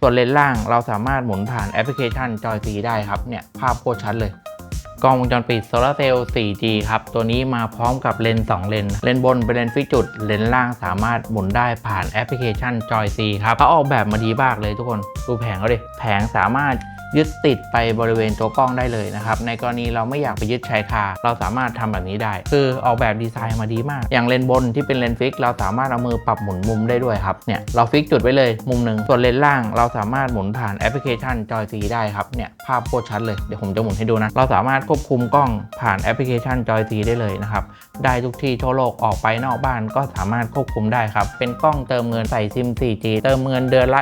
ส่วนเลนล่างเราสามารถหมุนผ่านแอปพลิเคชันจอยซีได้ครับเนี่ยภาพโคตรชัดเลยกล้องวงจรปิดโซลาร์เซลล์ 4G ครับ ตัวนี้มาพร้อมกับเลนส์2เลน เลนบนเป็นเลนฟิกจุด เลนล่างสามารถหมุนได้ผ่านแอปพลิเคชัน Joy C ครับเขาออกแบบมาดีมากเลยทุกคน ดูแผงเขาดิ แผงสามารถ ยึดติดไปบริเวณตัวกล้องได้เลยนะครับในกรณีเราไม่อยากไปยึดชายคาเราสามารถทำแบบนี้ได้ คือออกแบบดีไซน์มาดีมาก อย่างเลนบนที่เป็นเลนฟิก เราสามารถเอามือปรับหมุนมุมได้ด้วยครับเนี่ยเราฟิกจุดไว้เลยมุมหนึ่งส่วนเลนล่างเราสามารถหมุนผ่านแอปพลิเคชัน Joy C ได้ครับเนี่ยภาพโคตรชัดเลยเดี๋ยวผมจะหมุนให้ดูนะเราสามารถควบคุมกล้องผ่านแอปพลิเคชัน Joy C ได้เลยนะครับได้ทุกที่ทั่วโลกออกไปนอกบ้านก็สามารถควบคุมได้ครับเป็นกล้องเติมเงินใส่ซิม 4G เติมเงินเดือนละ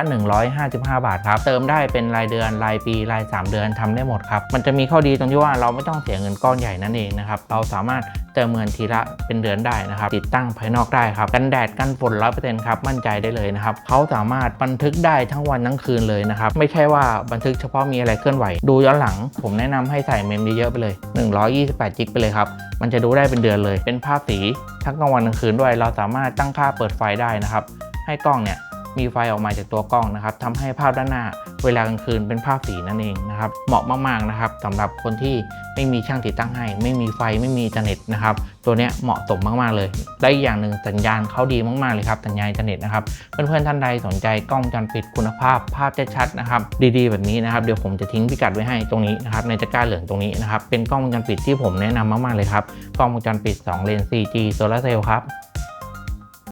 155 บาทครับเติมได้เป็นรายเดือนรายปีราย 3 เดือนทำได้หมดครับ มันจะมีข้อดีตรงที่ว่าเราไม่ต้องเสียเงินก้อนใหญ่นั่นเองนะครับ เราสามารถเติมเงินทีละเป็นเดือนได้นะครับ ติดตั้งภายนอกได้ครับ กันแดดกันฝน100%ครับ มั่นใจได้เลยนะครับ เขาสามารถบันทึกได้ทั้งวันทั้งคืนเลยนะครับ ไม่ใช่ว่าบันทึกเฉพาะมีอะไรเคลื่อนไหว ดูย้อนหลัง ผมแนะนำให้ใส่เมมเยอะไปเลย 128 จิกไปเลยครับ มันจะดูได้เป็นเดือนเลย เป็นภาพสีทั้งกลางวันกลางคืนด้วย เราสามารถตั้งค่าเปิดไฟได้นะครับ ให้กล้องเนี่ย มีไฟออกมาจากตัวกล้องนะครับทำให้ภาพด้านหน้าเวลากลางคืนเป็นภาพสีนั่นเองนะครับ เหมาะมากๆนะครับสำหรับคนที่ไม่มีช่างติดตั้งให้ ไม่มีไฟไม่มีอินเทอร์เน็ตนะครับตัวนี้เหมาะสมมากๆเลยและอีกอย่างหนึ่งสัญญาณเขาดีมากๆเลยครับสัญญาณอินเทอร์เน็ตนะครับเพื่อนๆท่านใดสนใจกล้องวงจรปิดคุณภาพภาพชัดๆนะครับ ดีๆ แบบนี้นะครับเดี๋ยวผมจะทิ้งพิกัดไว้ให้ตรงนี้นะครับในตะกร้าเหลืองตรงนี้นะครับเป็นกล้องวงจรปิดที่ผมแนะนำมากๆเลยครับกล้องวงจรปิด 2 เลนส์ 4G โซลาร์เซลล์ครับ